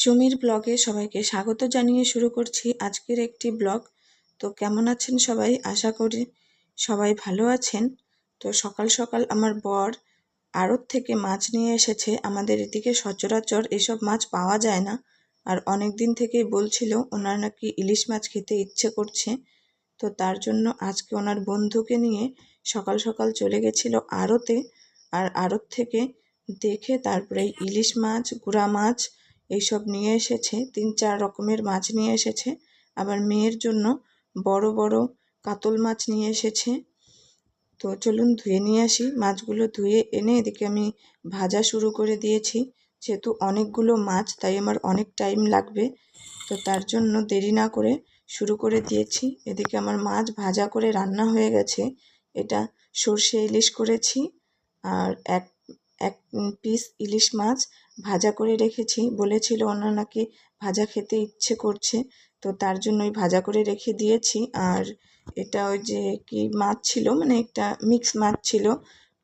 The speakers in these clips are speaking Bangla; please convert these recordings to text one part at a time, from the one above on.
সুমির ব্লগে সবাইকে স্বাগত জানিয়ে শুরু করছি আজকের একটি ব্লগ। তো কেমন আছেন সবাই? আশা করি সবাই ভালো আছেন। তো সকাল সকাল আমার বর আড়ত থেকে মাছ নিয়ে এসেছে। আমাদের এদিকে সচরাচর এসব মাছ পাওয়া যায় না। আর অনেক দিন থেকেই বলছিল ওনার নাকি ইলিশ মাছ খেতে ইচ্ছে করছে। তো তার জন্য আজকে ওনার বন্ধুকে নিয়ে সকাল সকাল চলে গেছিল আড়তে। আর আড়ত থেকে দেখে তারপরে ইলিশ মাছ, গুড়া মাছ এইসব নিয়ে এসেছে, তিন চার রকমের মাছ নিয়ে এসেছে। আবার মেয়ের জন্য বড় বড় কাতল মাছ নিয়ে এসেছে। তো চলুন ধুয়ে নিয়ে আসি। মাছগুলো ধুয়ে এনে এদিকে আমি ভাজা শুরু করে দিয়েছি। যেহেতু অনেকগুলো মাছ, তাই আমার অনেক টাইম লাগবে। তো তার জন্য দেরি না করে শুরু করে দিয়েছি। এদিকে আমার মাছ ভাজা করে রান্না হয়ে গেছে। এটা সর্ষে ইলিশ করেছি। আর এক এক পিস ইলিশ মাছ ভাজা করে রেখেছি। বলেছিল ওনার নাকি ভাজা খেতে ইচ্ছে করছে, তো তার জন্যই ভাজা করে রেখে দিয়েছি। আর এটা ওই যে কি মাছ ছিল মানে একটা মিক্স মাছ ছিল,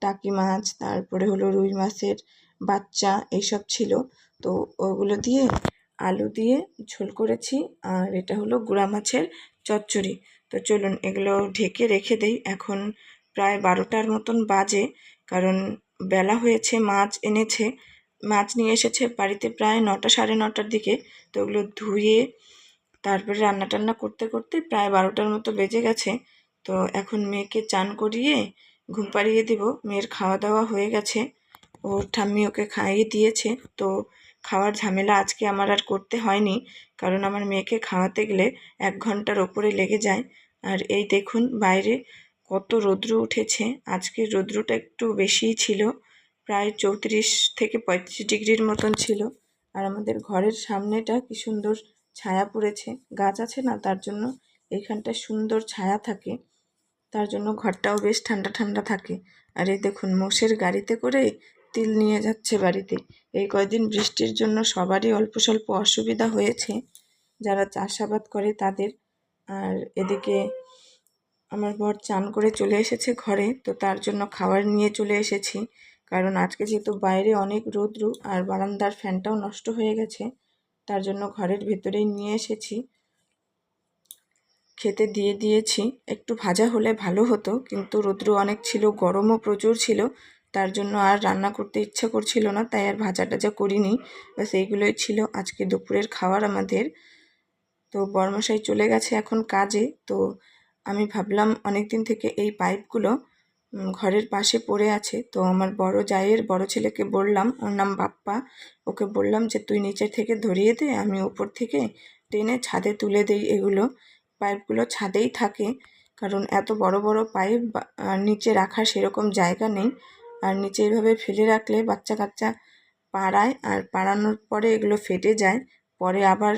টাকি মাছ, তারপরে হলো রুই মাছের বাচ্চা, এইসব ছিল। তো ওগুলো দিয়ে আলু দিয়ে ঝোল করেছি, আর এটা হলো গুড়া মাছের চচ্চড়ি। তো চলুন এগুলো ঢেকে রেখে দেই। এখন প্রায় বারোটার মতন বাজে, কারণ বেলা হয়েছে, মাছ এনেছে। মাছ নিয়ে এসেছে বাড়িতে প্রায় নটা, সাড়ে নটার দিকে। তো ওগুলো ধুয়ে তারপরে রান্না টান্না করতে করতে প্রায় বারোটার মতো বেজে গেছে। তো এখন মেয়েকে চান করিয়ে ঘুম পাড়িয়ে দিব। মেয়ের খাওয়া দাওয়া হয়ে গেছে। ওর ঠাম্মি ওকে খাইয়ে দিয়েছে। তো খাওয়ার ঝামেলা আজকে আমার আর করতে হয়নি। কারণ আমার মেয়েকে খাওয়াতে গেলে এক ঘণ্টার ওপরে লেগে যায়। আর এই দেখুন বাইরে কত রৌদ্র উঠেছে। আজকে রৌদ্রটা একটু বেশিই ছিল, প্রায় চৌত্রিশ থেকে পঁয়ত্রিশ ডিগ্রির মতন ছিল। আর আমাদের ঘরের সামনেটা কি সুন্দর ছায়া পড়েছে। গাছ আছে না, তার জন্য এইখানটা সুন্দর ছায়া থাকে। তার জন্য ঘরটাও বেশ ঠান্ডা ঠান্ডা থাকে। আর এই দেখুন, মোষের গাড়িতে করে তিল নিয়ে যাচ্ছে বাড়িতে। এই কয়দিন বৃষ্টির জন্য সবারই অল্প স্বল্প অসুবিধা হয়েছে। যারা চাষাবাদ করে তাদের। আর এদিকে আমার বর চান করে চলে এসেছে ঘরে, তো তার জন্য খাবার নিয়ে চলে এসেছি। কারণ আজকে যেহেতু বাইরে অনেক রৌদ্র আর বারান্দার ফ্যানটাও নষ্ট হয়ে গেছে, তার জন্য ঘরের ভেতরেই নিয়ে এসেছি। খেতে দিয়ে দিয়েছি। একটু ভাজা হলে ভালো হতো, কিন্তু রৌদ্র অনেক ছিল, গরমও প্রচুর ছিল, তার জন্য আর রান্না করতে ইচ্ছা করছিল না, তাই আর ভাজা টাজা করিনি। ব্যাস, এইগুলোই ছিল আজকে দুপুরের খাবার আমাদের। তো বর্মশাই চলে গেছে এখন কাজে, তো আমি ভাবলাম অনেক দিন থেকে এই পাইপগুলো ঘরের পাশে পড়ে আছে। তো আমার বড় জায়ের বড় ছেলেকে বললাম, ওর নাম বাপ্পা। ওকে বললাম যে, তুই নিচের থেকে ধরিয়ে দে, আমি উপর থেকে টেনে ছাদে তুলে দেই এগুলো। পাইপগুলো ছাদেই থাকে, কারণ এত বড় বড় পাইপ নিচে রাখার সেরকম জায়গা নেই। আর নিচে এইভাবে ফেলে রাখলে বাচ্চা কাচ্চা পাড়ায়, আর পাড়ানোর পরে এগুলো ফেটে যায়। পরে আবার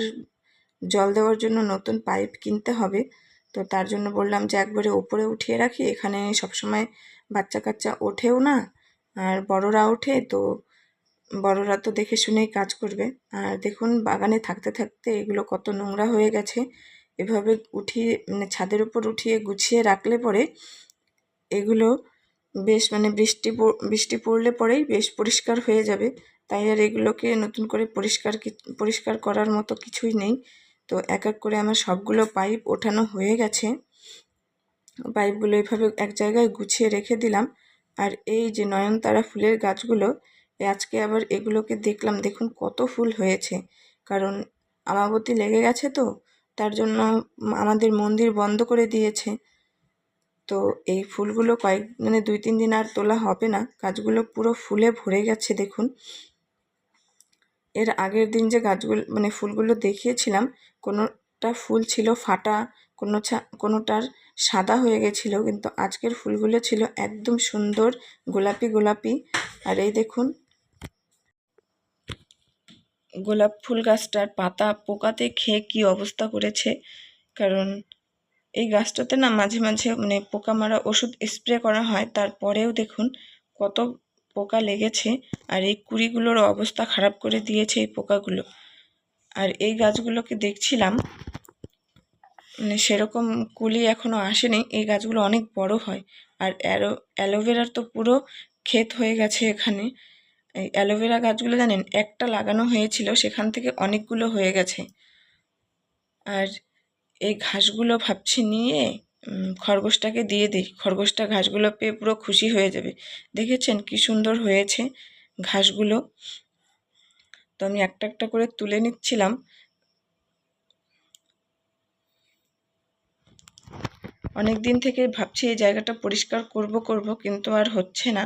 জল দেওয়ার জন্য নতুন পাইপ কিনতে হবে। তো তার জন্য বললাম যে একবারে ওপরে উঠিয়ে রাখি, এখানে সবসময় বাচ্চা কাচ্চা ওঠেও না, আর বড়রা ওঠে তো বড়রা তো দেখে শুনেই কাজ করবে। আর দেখুন, বাগানে থাকতে থাকতে এগুলো কত নোংরা হয়ে গেছে, এভাবে উঠিয়ে মানে ছাদের উপর উঠিয়ে গুছিয়ে রাখলে পরে এগুলো বেশ মানে বৃষ্টি বৃষ্টি পড়লে পরেই বেশ পরিষ্কার হয়ে যাবে। তাই আর এগুলোকে নতুন করে পরিষ্কার পরিষ্কার করার মতো কিছুই নেই। তো এক এক করে আমার সবগুলো পাইপ ওঠানো হয়ে গেছে। পাইপগুলো এইভাবে এক জায়গায় গুছিয়ে রেখে দিলাম। আর এই যে নয়নতারা ফুলের গাছগুলো আজকে আবার এগুলোকে দেখলাম, দেখুন কত ফুল হয়েছে। কারণ আমাবতী লেগে গেছে তো, তার জন্য আমাদের মন্দির বন্ধ করে দিয়েছে। তো এই ফুলগুলো কয়েক মানে দুই তিন দিন আর তোলা হবে না। গাছগুলো পুরো ফুলে ভরে গেছে, দেখুন। এর আগের দিন যে গাছগুলো মানে ফুলগুলো দেখিয়েছিলাম, কোনোটা ফুল ছিল ফাটা কোনো কোনোটার সাদা হয়ে গেছিল, কিন্তু আজকের ফুলগুলো ছিল একদম সুন্দর, গোলাপি গোলাপি। আর এই দেখুন, গোলাপ ফুল গাছটার পাতা পোকাতে খেয়ে কি অবস্থা করেছে, কারণ এই গাছটাতে না মাঝে মাঝে মানে পোকা মারা ওষুধ স্প্রে করা হয়, তারপরেও দেখুন কত পোকা লেগেছে আর এই কুড়িগুলোর অবস্থা খারাপ করে দিয়েছে এই পোকাগুলো। আর এই গাছগুলোকে দেখছিলাম মানে সেরকম কুলি এখনও আসেনি। এই গাছগুলো অনেক বড় হয় আর অ্যালো অ্যালোভেরার তো পুরো ক্ষেত হয়ে গেছে এখানে। এই অ্যালোভেরা গাছগুলো জানেন, একটা লাগানো হয়েছিল, সেখান থেকে অনেকগুলো হয়ে গেছে। আর এই ঘাসগুলো ভাবছি নিয়ে খরগোশটাকে দিয়ে দিই। খরগোশটা ঘাসগুলো পেয়ে পুরো খুশি হয়ে যাবে। দেখেছেন কি সুন্দর হয়েছে ঘাসগুলো? তো আমি একটা একটা করে তুলে নিচ্ছিলাম। অনেক দিন থেকে ভাবছি এই জায়গাটা পরিষ্কার করব করব, কিন্তু আর হচ্ছে না।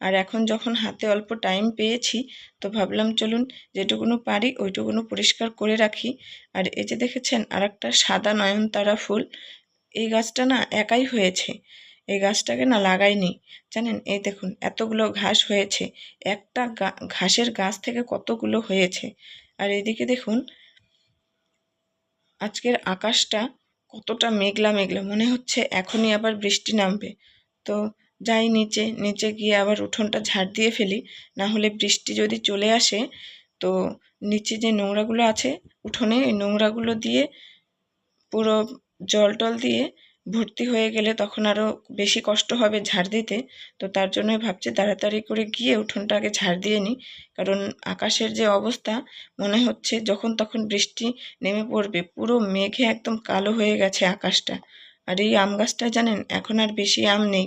আর এখন যখন হাতে অল্প টাইম পেয়েছি, তো ভাবলাম চলুন যেটুকুনো পারি ওইটুকুনো পরিষ্কার করে রাখি। আর এই যে দেখেছেন আর একটা সাদা নয়নতারা ফুল এই গাছটা না একাই হয়েছে। এই গাছটাকে না লাগাইনি। জানেন, এই দেখুন, এতগুলো ঘাস হয়েছে। একটা ঘাসের গাছ থেকে কতগুলো হয়েছে। আর এদিকে দেখুন, আজকের আকাশটা কতটা মেঘলা মেঘলা। মনে হচ্ছে এখনই আবার বৃষ্টি নামবে। তো যাই নিচে নিচে গিয়ে আবার উঠোনটা ঝাড় দিয়ে ফেলি। না হলে বৃষ্টি যদি চলে আসে, তো নিচে যে নোংরাগুলো আছে, উঠোনে এই নোংরাগুলো দিয়ে পুরো জল টল দিয়ে ভর্তি হয়ে গেলে তখন আরও বেশি কষ্ট হবে ঝাড় দিতে। তো তার জন্যই ভাবছি তাড়াতাড়ি করে গিয়ে উঠোনটা আগে ঝাড় দিয়ে নিই। কারণ আকাশের যে অবস্থা, মনে হচ্ছে যখন তখন বৃষ্টি নেমে পড়বে, পুরো মেঘে একদম কালো হয়ে গেছে আকাশটা। আর এই আম গাছটা জানেন, এখন আর বেশি আম নেই।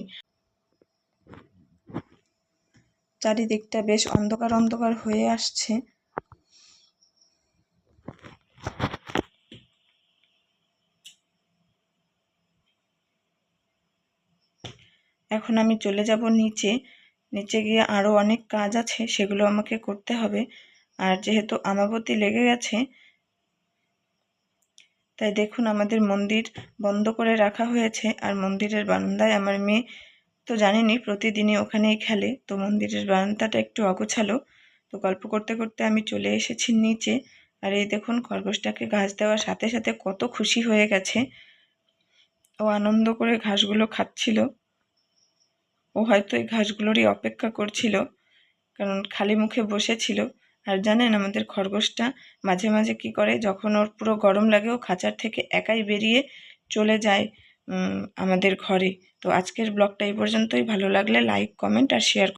চারিদিকটা বেশ অন্ধকার অন্ধকার হয়ে আসছে। এখন আমি চলে যাব নিচে। নিচে গিয়ে আরও অনেক কাজ আছে, সেগুলো আমাকে করতে হবে। আর যেহেতু আমাবতী লেগে গেছে, তাই দেখুন আমাদের মন্দির বন্ধ করে রাখা হয়েছে। আর মন্দিরের বারান্দায় আমার মেয়ে তো জানেনি প্রতিদিনই ওখানেই খেলে। তো মন্দিরের বারান্দাটা একটু অগোছালো। তো গল্প করতে করতে আমি চলে এসেছি নিচে। আর এই দেখুন খরগোশটাকে ঘাস দেওয়ার সাথে সাথে কত খুশি হয়ে গেছে। ও আনন্দ করে ঘাসগুলো খাচ্ছিল। ও হয়তো এই ঘাসগুলোরই অপেক্ষা করছিল, কারণ খালি মুখে বসেছিল। আর জানেন, আমাদের খরগোশটা মাঝে মাঝে কি করে, যখন ওর পুরো গরম লাগে, ও খাঁচার থেকে একাই বেরিয়ে চলে যায় আমাদের ঘরে। তো আজকের ব্লগটা এই পর্যন্তই। ভালো লাগলে লাইক কমেন্ট আর শেয়ার